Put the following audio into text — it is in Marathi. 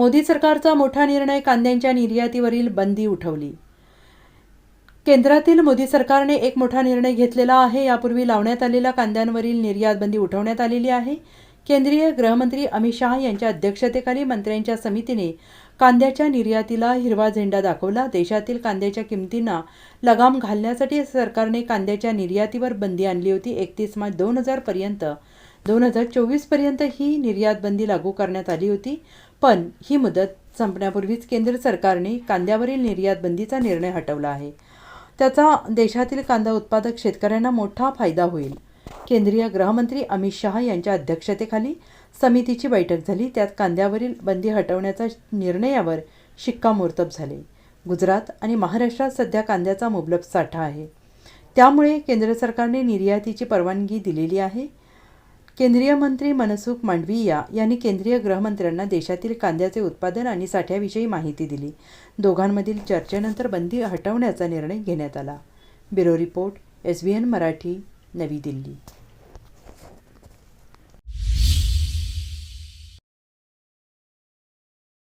मोदी सरकारचा मोठा निर्णय कांद्यांच्या निर्यातीवरील बंदी उठवली. केंद्रातील मोदी सरकारने एक मोठा निर्णय घेतलेला आहे. यापूर्वी लावण्यात आलेल्या कांद्यांवरील निर्यात बंदी उठवण्यात आलेली आहे. केंद्रीय गृहमंत्री अमित शहा यांच्या अध्यक्षतेखाली मंत्र्यांच्या समितीने कांद्याच्या निर्यातीला हिरवा झेंडा दाखवला. देशातील कांद्याच्या किमतींना लगाम घालण्यासाठी सरकारने कांद्याच्या निर्यातीवर बंदी आणली होती. एकतीस मार्च दोन हजारपर्यंत दोन हजार चोवीसपर्यंत ही निर्यात बंदी लागू करण्यात आली होती पण ही मुदत संपण्यापूर्वीच केंद्र सरकारने कांद्यावरील निर्यात बंदीचा निर्णय हटवला आहे. त्याचा देशातील कांदा उत्पादक शेतकऱ्यांना मोठा फायदा होईल. केंद्रीय गृहमंत्री अमित शहा यांच्या अध्यक्षतेखाली समितीची बैठक झाली. त्यात कांद्यावरील बंदी हटवण्याच्या निर्णयावर शिक्कामोर्तब झाले. गुजरात आणि महाराष्ट्रात सध्या कांद्याचा मुबलक साठा आहे. त्यामुळे केंद्र सरकारने निर्यातीची परवानगी दिलेली आहे. केंद्रीय मंत्री मनसुख मांडविया यांनी केंद्रीय गृहमंत्र्यांना देशातील कांद्याचे उत्पादन आणि साठ्याविषयी माहिती दिली. दोघांमधील चर्चेनंतर बंदी हटवण्याचा निर्णय घेण्यात आला. Bureau report S B N Marathi Navi Delhi.